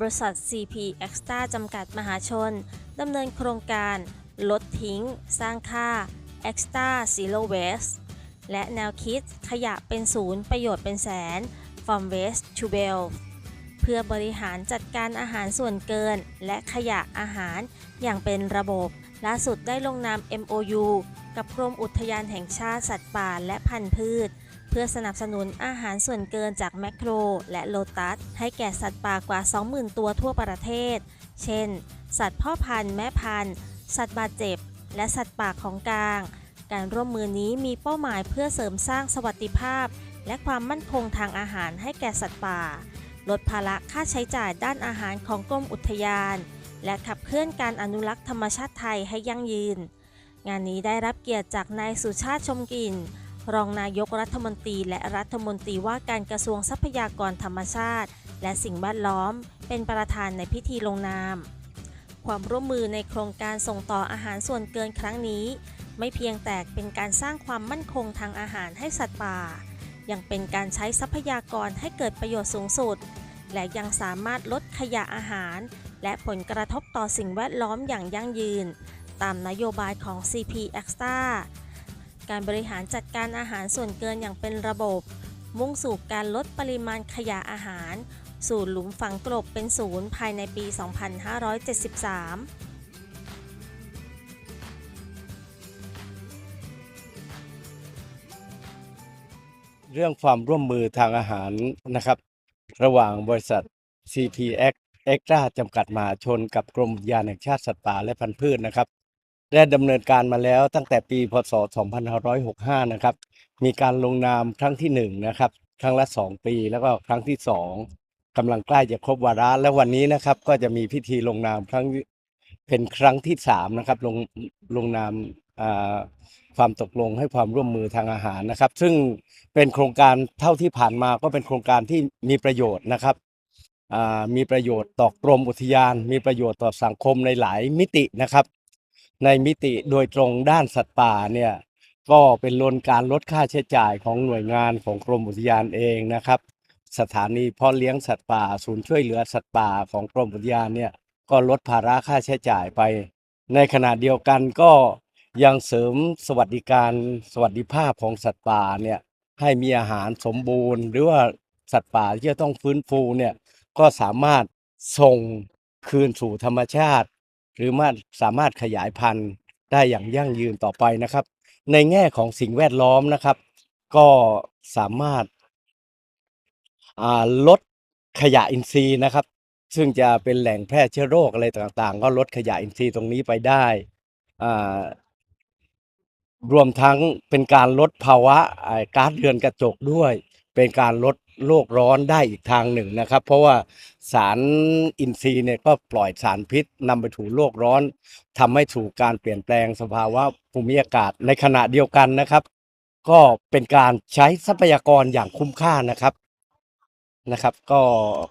บริษัท CP Extra จำกัดมหาชน ดำเนินโครงการ ลดทิ้ง สร้างค่า Extra Zero Waste และแนวคิดขยะเป็นศูนย์ประโยชน์เป็นแสน From Waste to Wealth เพื่อบริหารจัดการอาหารส่วนเกิน และขยะอาหารอย่างเป็นระบบล่าสุดได้ลงนาม MOU กับกรมอุทยานแห่งชาติสัตว์ป่าและพันธุ์พืช พื่อสนับสนุนอาหารส่วนเกินจากแมคโครและโลตัส ให้แก่สัตว์ป่ากว่า 20,000 ตัวทั่วประเทศ เช่น สัตว์พ่อพันธุ์แม่พันธุ์ สัตว์บาดเจ็บ และสัตว์ป่าของกลาง การร่วมมือนี้มีเป้าหมายเพื่อเสริมสร้างสวัสดิภาพ และความมั่นคงทางอาหารให้แก่สัตว์ป่า ลดภาระค่าใช้จ่ายด้านอาหารของกรมอุทยาน และขับเคลื่อนการอนุรักษ์ธรรมชาติไทยให้ยั่งยืน งานนี้ได้รับเกียรติจากนายสุชาติชมกลิ่น รองนายกรัฐมนตรีและรัฐมนตรีว่าการกระทรวงทรัพยากรธรรมชาติ และสิ่งแวดล้อม เป็นประธานในพิธีลงนาม ความร่วมมือในโครงการส่งต่ออาหารส่วนเกินครั้งนี้ ไม่เพียงแต่เป็นการสร้างความมั่นคงทางอาหารให้สัตว์ป่า ยังเป็นการใช้ทรัพยากรให้เกิดประโยชน์สูงสุด และยังสามารถลดขยะอาหาร และผลกระทบต่อสิ่งแวดล้อมอย่างยั่งยืน ตามนโยบายของ CP Extra การบริหารจัดการอาหารส่วนเกินอย่างเป็นระบบ มุ่งสู่การลดปริมาณขยะอาหาร สู่หลุมฝังกลบเป็นศูนย์ภายในปี 2573เรื่องความร่วมมือทางอาหารนะครับ ระหว่างบริษัท CPX Extra จำกัดมหาชนกับกรมอุทยานแห่งชาติสัตว์ป่าและพันธุ์พืชนะครับ ได้ดำเนินการมาแล้วตั้งแต่ปีพศ 2565 นะครับ มีการลงนามครั้งที่หนึ่งนะครับ ครั้งละ 2 ปี แล้วก็ครั้งที่สองกำลังใกล้จะครบวาระและวันนี้นะครับ ก็จะมีพิธีลงนามครั้งเป็นครั้งที่สามนะครับลงลงนามความตกลงให้ความร่วมมือทางอาหารนะครับ ซึ่งเป็นโครงการเท่าที่ผ่านมาก็เป็นโครงการที่มีประโยชน์นะครับมีประโยชน์ต่อกรมอุทยาน มีประโยชน์ต่อสังคมในหลายมิตินะครับ ในมิติโดยตรงด้านสัตว์ป่าเนี่ยก็เป็นลนการลดค่าใช้จ่ายของหน่วยงานของกรมอุทยานเองนะครับ สถานีเพาะเลี้ยงสัตว์ป่า ศูนย์ช่วยเหลือสัตว์ป่าของกรมอุทยานเนี่ยก็ลดภาระค่าใช้จ่ายไป ในขณะเดียวกันก็ยังเสริมสวัสดิการสวัสดิภาพของสัตว์ป่าเนี่ยให้มีอาหารสมบูรณ์ หรือว่าสัตว์ป่าที่จะต้องฟื้นฟูเนี่ยก็สามารถส่งคืนสู่ธรรมชาติ หรือมาสามารถขยายพันธุ์ได้อย่างยั่งยืนต่อไปนะครับ ในแง่ของสิ่งแวดล้อมนะครับ ก็สามารถาลดขยะอินทรีย์นะครับ ซึ่งจะเป็นแหล่งแพร่เชื้อโรคอะไรต่างๆ ก็ลดขยะอินทรีย์ตรงนี้ไปได้รวมทั้งเป็นการลดภาวะก๊าซเรือนกระจกด้วย เป็นการลดโลกร้อนได้อีกทางหนึ่งนะครับ เพราะว่าสารอินทรีย์เนี่ยก็ปล่อยสารพิษนำไปถูโลกร้อนทำให้ถูกการเปลี่ยนแปลงสภาวะภูมิอากาศในขณะเดียวกันนะครับ ก็เป็นการใช้ทรัพยากรอย่างคุ้มค่านะครับนะครับ ก็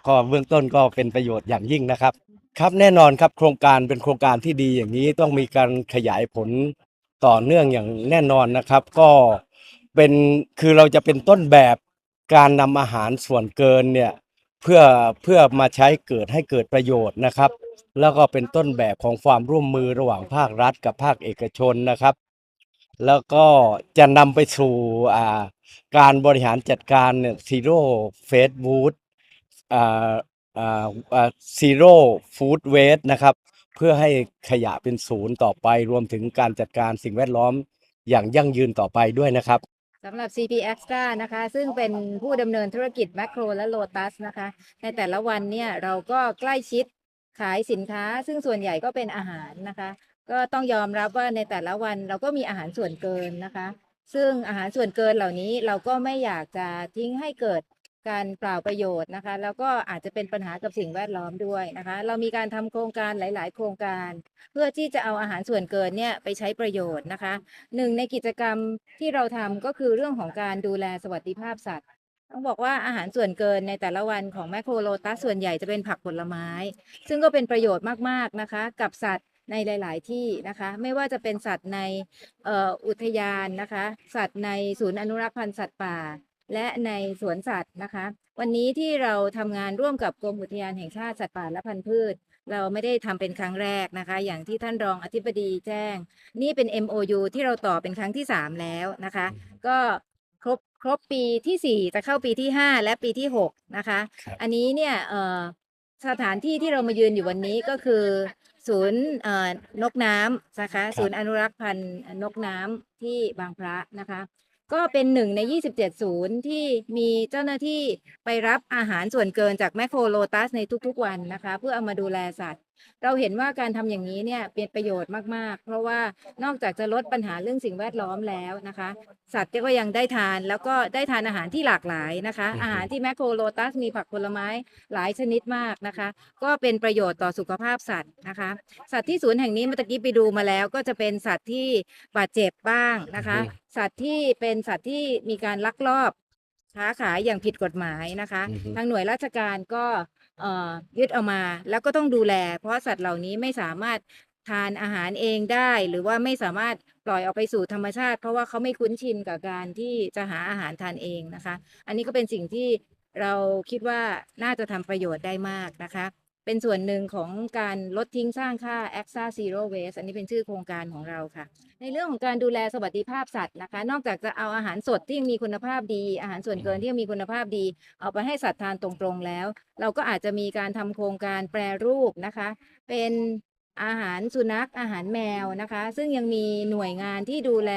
ก็เบื้องต้นก็เป็นประโยชน์อย่างยิ่งนะครับ ครับแน่นอนครับโครงการเป็นโครงการที่ดีอย่างนี้ต้องมีการขยายผลต่อเนื่องอย่างแน่นอนนะครับ ก็เป็นคือเราจะเป็นต้นแบบ การนำอาหารส่วนเกินเนี่ยเพื่อเพื่อมาใช้เกิดให้เกิดประโยชน์นะครับ แล้วก็เป็นต้นแบบของความร่วมมือระหว่างภาครัฐกับภาคเอกชนนะครับ แล้วก็จะนำไปสู่อ่าการบริหารจัดการเนี่ยซีโร่เฟสฟู้ดอ่าอ่าอ่าซีโร่ฟู้ดเวสนะครับ เพื่อให้ขยะเป็นศูนย์ต่อไปรวมถึงการจัดการสิ่งแวดล้อมอย่างยั่งยืนต่อไปด้วยนะครับ สำหรับ CP Extra นะคะ ซึ่งเป็นผู้ดำเนินธุรกิจแมคโครและโลตัสนะคะ ในแต่ละวันเนี่ยเราก็ใกล้ชิดขายสินค้า ซึ่งส่วนใหญ่ก็เป็นอาหารนะคะ ก็ต้องยอมรับว่าในแต่ละวันเราก็มีอาหารส่วนเกินนะคะ ซึ่งอาหารส่วนเกินเหล่านี้เราก็ไม่อยากจะทิ้งให้เกิด การเปล่าประโยชน์นะคะ แล้วก็อาจจะเป็นปัญหากับสิ่งแวดล้อมด้วยนะคะ เรามีการทำโครงการหลาย ๆ โครงการ เพื่อที่จะเอาอาหารส่วนเกินเนี่ยไปใช้ประโยชน์นะคะหนึ่งในกิจกรรมที่เราทำก็คือเรื่องของการดูแลสวัสดิภาพสัตว์ต้องบอกว่าอาหารส่วนเกินในแต่ละวันของแมคโครโลตัสส่วนใหญ่จะเป็นผักผลไม้ ซึ่งก็เป็นประโยชน์มาก ๆ นะคะ กับสัตว์ในหลาย ๆ ที่นะคะ ไม่ว่าจะเป็นสัตว์ในอออุทยานนะคะ สัตว์ในศูนย์อนุรักษ์พันธุ์สัตว์ป่า และในสวนสัตว์นะคะ วันนี้ที่เราทำงานร่วมกับกรมอุทยานแห่งชาติสัตว์ป่าและพันธุ์พืช เราไม่ได้ทำเป็นครั้งแรกนะคะ อย่างที่ท่านรองอธิบดีแจ้ง นี่เป็น MOU ที่เราต่อเป็นครั้งที่ 3 แล้วนะคะ ก็ครบครบปีทีสี่4 จะเข้าปีที่ 5 และปีที่ 6 นะคะครับอันนี้เนี่ยเอ่อสถานที่ที่เรามายืนอยู่วันนี้ก็คือศูนย์เอ่อนกน้ำนะคะ ศูนย์อนุรักษ์พันธุ์นกน้ำที่บางพระนะคะ ก็เป็นหนึ่งใน 27 ศูนย์ที่มีเจ้าหน้าที่ไปรับอาหารส่วนเกินจากแมคโครโลตัสในทุกๆวันนะคะ เพื่อเอามาดูแลสัตว์เราเห็นว่าการทำอย่างนี้เนี่ยเป็นประโยชน์มากๆ เพราะว่านอกจากจะลดปัญหาเรื่องสิ่งแวดล้อมแล้วนะคะ สัตว์ก็ยังได้ทานแล้วก็ได้ทานอาหารที่หลากหลายนะคะอือฮึอาหารที่แมคโครโลตัสมีผักผลไม้หลายชนิดมากนะคะ ก็เป็นประโยชน์ต่อสุขภาพสัตว์นะคะ สัตว์ที่ศูนย์แห่งนี้เมื่อตะกี้ไปดูมาแล้วก็จะเป็นสัตว์ที่บาดเจ็บบ้างนะคะ สัตว์ที่เป็นสัตว์ที่มีการลักลอบค้าขายอย่างผิดกฎหมายนะคะอือฮึทางหน่วยราชการก็เอ่อ ยึดเอามาแล้วก็ต้องดูแล เพราะสัตว์เหล่านี้ไม่สามารถทานอาหารเองได้ หรือว่าไม่สามารถปล่อยออกไปสู่ธรรมชาติ เพราะว่าเขาไม่คุ้นชินกับการที่จะหาอาหารทานเองนะคะ อันนี้ก็เป็นสิ่งที่เราคิดว่าน่าจะทำประโยชน์ได้มากนะคะ เป็นส่วนหนึ่งของการลดทิ้งสร้างค่า a x a Zero Waste อันนี้เป็นชื่อโครงการของเราค่ะ ในเรื่องของการดูแลสวัสดิภาพสัตว์นะคะ นอกจากจะเอาอาหารสดที่ยังมีคุณภาพดี อาหารส่วนเกินที่ยังมีคุณภาพดี เอาไปให้สัตว์ทานตรงๆแล้ว เราก็อาจจะมีการทำโครงการแปรรูปนะคะ เป็นอาหารสุนัขอาหารแมวนะคะ ซึ่งยังมีหน่วยงานที่ดูแล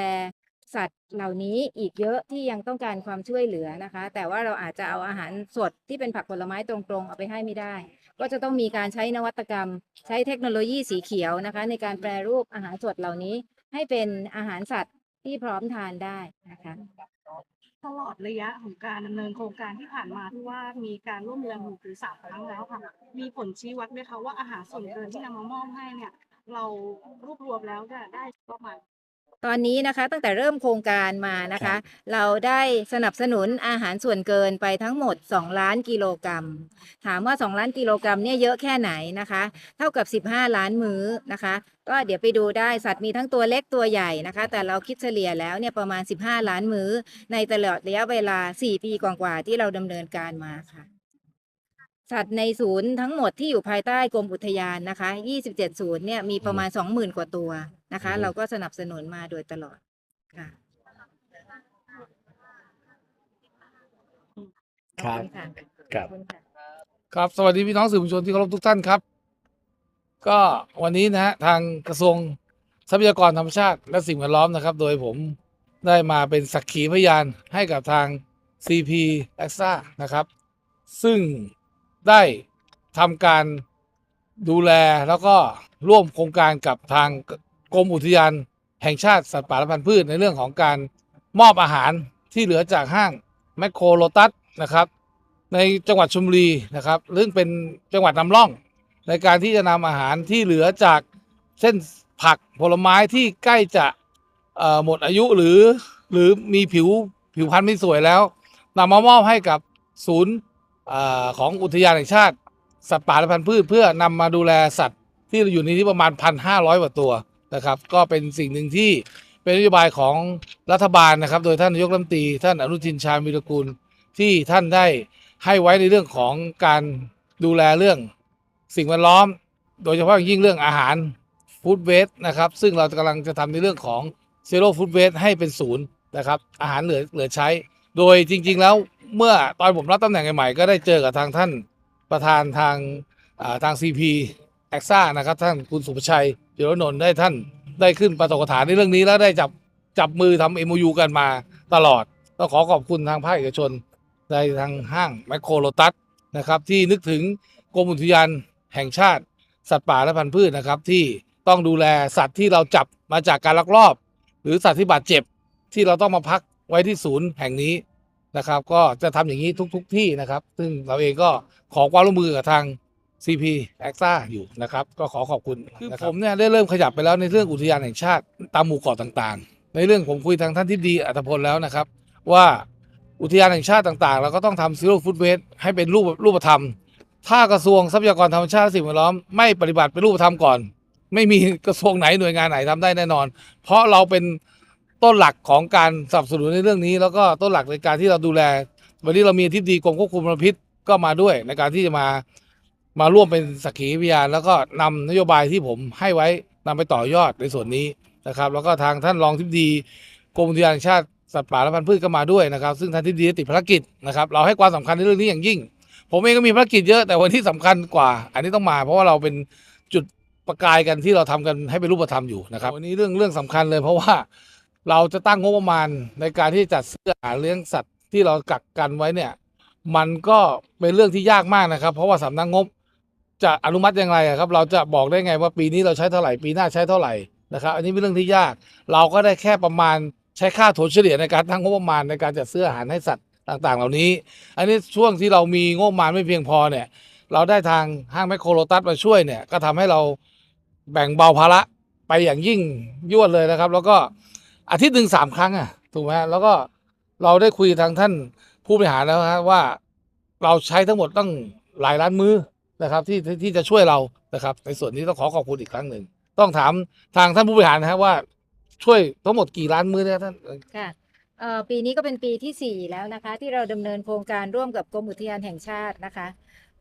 สัตว์เหล่านี้อีกเยอะที่ยังต้องการความช่วยเหลือนะคะ แต่ว่าเราอาจจะเอาอาหารสดที่เป็นผักผลไม้ตรงๆ เอาไปให้ไม่ได้ ก็จะต้องมีการใช้นวัตกรรม ใช้เทคโนโลยีสีเขียวนะคะ ในการแปรรูปอาหารสดเหล่านี้ ให้เป็นอาหารสัตว์ที่พร้อมทานได้นะคะตลอดระยะของการดำเนินโครงการที่ผ่านมาที่ว่ามีการร่วมมือหนึ่งถึงสามครั้งแล้วค่ะ มีผลชี้วัดไหมคะว่าอาหารส่วนเกินที่นำมามอบให้เนี่ย เรารวบรวมแล้วจะได้ประมาณ ตอนนี้นะคะตั้งแต่เริ่มโครงการมานะครัคะบเราได้สนับสนุนอาหารส่วนเกินไปทั้งหมด 2 ล้านกิโลกรัม ถามว่า 2 ล้านกิโลกรัมเนี่ยเยอะแค่ไหนนะคะ เท่ากับ 15 ล้านมื้อนะคะ ก็เดี๋ยวไปดูได้สัตว์มีทั้งตัวเล็กตัวใหญ่นะคะ แต่เราคิดเฉลี่ยแล้วเนี่ยประมาณ 15 ล้านมื้อ ในตลอดระยะเวลา 4 ปีกว่าๆที่เราดำเนินการมาค่ะ สัตว์ในศูนย์ทั้งหมดที่อยู่ภายใต้กรมอุทยานนะคะ 27 ศูนย์เนี่ยมีประมาณ 20,000 กว่าตัวนะคะอืมเราก็สนับสนุนมาโดยตลอดค่ะครับขอณค่ะครับขอณค่ะครับ สวัสดีพี่น้องสื่อมวลชนที่เคารพทุกท่านครับ ก็วันนี้นะฮะทางกระทรวงทรัพยากรธรรมชาติและสิ่งแวดล้อมนะครับ โดยผมได้มาเป็นสักขีพยานให้กับทาง CP a x a นะครับ ซึ่ง ได้ทำการดูแลแล้วก็ร่วมโครงการกับทางกรมอุทยานแห่งชาติสัตว์ป่าและพันธุ์พืชในเรื่องของการมอบอาหารที่เหลือจากห้างแมคโครโลตัสนะครับ ในจังหวัดชลบุรีนะครับซึ่งเป็นจังหวัดนำร่อง ในการที่จะนำอาหารที่เหลือจากเส้นผักผลไม้ที่ใกล้จะหมดอายุหรือหรือมีผิวผิวพรรณไม่สวยแล้วนำมามอบให้กับศูนย์ อของอุทยานแห่งชาติ สัตว์ป่าและพันธุ์พืช เพื่อนำมาดูแลสัตว์ที่อยู่ในที่ประมาณ1,500กว่าตัวนะครับ ก็เป็นสิ่งหนึ่งที่เป็นนโยบายของรัฐบาลนะครับ โดยท่านนายกรัฐมนตรีท่านอนุทินชาญวีรกุลที่ท่านได้ให้ไว้ในเรื่องของการดูแลเรื่องสิ่งแวดล้อม โดยเฉพาะยิ่งเรื่องอาหารฟู้ดเวสต์นะครับ ซึ่งเรากำลังจะทำในเรื่องของเซโร่ฟู้ดเวสต์ให้เป็นศูนย์นะครับ อาหารเหลือเหลือใช้ โดยจริง ๆ แล้ว เมื่อตอนผมรับตำแหน่งใหม่ๆก็ได้เจอกับทางท่านประธานทางอ่าทาง CP แอคซ่านะครับ ท่านคุณสุภชัยจิรนนท์ได้ท่านได้ขึ้นประตกฐานในเรื่องนี้แล้วได้จับจับมือทำ MOU กันมาตลอดก็ขอขอบคุณทางภาคเอกชนในทางห้างแมคโครโลตัสนะครับที่นึกถึงกรมอุทยานแห่งชาติ สัตว์ป่าและพันธุ์พืชนะครับ ที่ต้องดูแลสัตว์ที่เราจับมาจากการลักลอบ หรือสัตว์ที่บาดเจ็บที่เราต้องมาพักไว้ที่ศูนย์แห่งนี้ นะครับ ก็จะทำอย่างนี้ทุกๆทที่นะครับ ซึ่งเราเองก็ขอความร่วมมือกับทาง CP a x a อยู่นะครับ ก็ขอขอบคุณคือผมเนี่ยได้เริ่มขยับไปแล้วในเรื่องอุทยานแห่งชาติตามหมู่เกาะต่างๆ ในเรื่องผมคุยทางท่านที่ดีอัตพลแล้วนะครับ ว่าอุทยานแห่งชาติต่างๆ เราก็ต้องทำซีโร่ฟู้ดเวสให้เป็นรูปรูปธรรม ถ้ากระทรวงทรัพยากรธรรมชาติและสิ่งแวดล้อมไม่ปฏิบัติเป็นรูปธรรมก่อน ไม่มีกระทรวงไหนหน่วยงานไหนทำได้แน่นอน เพราะเราเป็น ต้นหลักของการสนับสนุนในเรื่องนี้ แล้วก็ต้นหลักในการที่เราดูแล วันนี้เรามีทิบดีกรมควบคุมมลพิษก็มาด้วย ในการที่จะมามาร่วมเป็นสักขีพยานแล้วก็นำนโยบายที่ผมให้ไว้นำไปต่อยอดในส่วนนี้นะครับ แล้วก็ทางท่านรองทิบดีกรมอุทยานชาติสัตว์ป่าและพันธุ์พืชก็มาด้วยนะครับ ซึ่งท่านทิบดีติดภารกิจนะครับ เราให้ความสำคัญในเรื่องนี้อย่างยิ่ง ผมเองก็มีภารกิจเยอะแต่วันที่สำคัญกว่า อันนี้ต้องมา เพราะว่าเราเป็นจุดประกายกันที่เราทำกันให้เป็นรูปธรรมอยู่นะครับวันนี้เรื่องเรื่องสำคัญเลยเพราะว่า เราจะตั้งงบประมาณในการที่จัดซื้ออาหารเลี้ยงสัตว์ที่เรากักกันไว้เนี่ย มันก็เป็นเรื่องที่ยากมากนะครับ เพราะว่าสำนักงบจะอนุมัติยังไงครับ เราจะบอกได้ไงว่าปีนี้เราใช้เท่าไหร่ปีหน้าใช้เท่าไหร่นะครับ อันนี้เป็นเรื่องที่ยาก เราก็ได้แค่ประมาณใช้ค่าโถเฉลี่ยในการตั้งงบประมาณในการจัดซื้ออาหารให้สัตว์ต่าง ๆ เหล่านี้ อันนี้ช่วงที่เรามีงบประมาณไม่เพียงพอเนี่ย เราได้ทางห้างแมคโครโลตัสมาช่วยเนี่ย ก็ทำให้เราแบ่งเบาภาระไปอย่างยิ่งยวดเลยนะครับ แล้วก็ อาทิตย์หนึ่งสามครั้งอะถูกไหมแล้วก็เราได้คุยทางท่านผู้บริหารแล้วฮะว่าเราใช้ทั้งหมดตั้งหลายล้านมื้อนะครับที่ที่จะช่วยเรานะครับ ในส่วนนี้ต้องขอขอบคุณอีกครั้งหนึ่งต้องถามทางท่านผู้บริหารนะฮะว่าช่วยทั้งหมดกี่ล้านมื้อนี่ยท่านค่ะปีนี้ก็เป็นปีที่ 4 แล้วนะคะ ที่เราดำเนินโครงการร่วมกับกรมอุทยานแห่งชาตินะคะ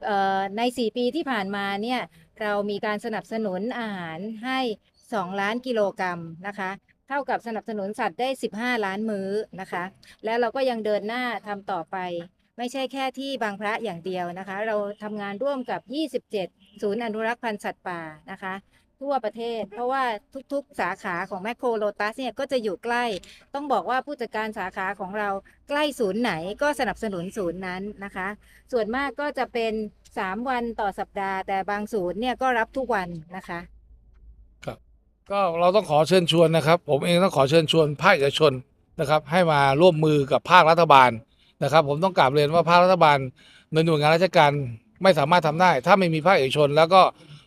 เอ่อใน 4 ปีที่ผ่านมาเนี่ยเรามีการสนับสนุนอาหารให้ 2 ล้านกิโลกรัมนะคะ เท่ากับสนับสนุนสัตว์ได้ 15 ล้านมื้อนะคะ แล้วเราก็ยังเดินหน้าทำต่อไป ไม่ใช่แค่ที่บางพระอย่างเดียวนะคะ เราทำงานร่วมกับ 27 ศูนย์อนุรักษ์พันธุ์สัตว์ป่านะคะ ทั่วประเทศ เพราะว่าทุกๆ สาขาของแมคโครโลตัสเนี่ยก็จะอยู่ใกล้ ต้องบอกว่าผู้จัดการสาขาของเราใกล้ศูนย์ไหนก็สนับสนุนศูนย์นั้นนะคะ ส่วนมากก็จะเป็น 3 วันต่อสัปดาห์ แต่บางศูนย์เนี่ยก็รับทุกวันนะคะ ก็เราต้องขอเชิญชวนนะครับ ผมเองต้องขอเชิญชวนภาคเอกชนนะครับ ให้มาร่วมมือกับภาครัฐบาลนะครับ ผมต้องกราบเรียนว่าภาครัฐบาลในหน่วยงานราชการไม่สามารถทำได้ ถ้าไม่มีภาคเอกชน แล้วก็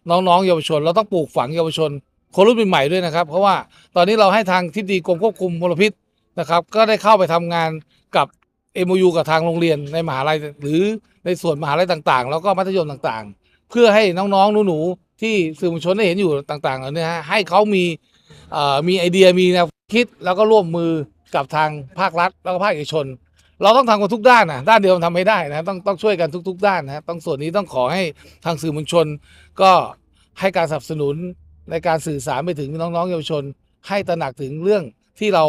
น้องๆเยาวชน เราต้องปลูกฝังเยาวชนคนรุ่นใหม่ด้วยนะครับ เพราะว่าตอนนี้เราให้ทางทิบดีกรมควบคุมมลพิษนะครับก็ได้เข้าไปทำงานกับ MOU กับทางโรงเรียนในมหาลัยหรือในส่วนมหาลัยต่างๆ แล้วก็มัธยมต่างๆ เพื่อให้น้องๆหนูๆ ที่สื่อมวลชนได้เห็นอยู่ต่างๆเหล่านี้ฮะให้เขามีมีไอเดียมีแนวคิดแล้วก็ร่วมมือกับทางภาครัฐ แล้วก็ภาคเอกชน เราต้องทำกันทุกด้านนะด้านเดียวมันทำไม่ได้นะต้องต้องช่วยกันทุก ๆ ด้านนะต้องส่วนนี้ต้องขอให้ทางสื่อมวลชน ก็ให้การสนับสนุนในการสื่อสารไปถึงน้องๆเยาวชน ให้ตระหนักถึงเรื่องที่เรา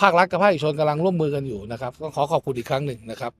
ภาครัฐกับภาคเอกชนกำลังร่วมมือกันอยู่นะครับก็ขอขอบคุณอีกครั้งหนึ่งนะครับ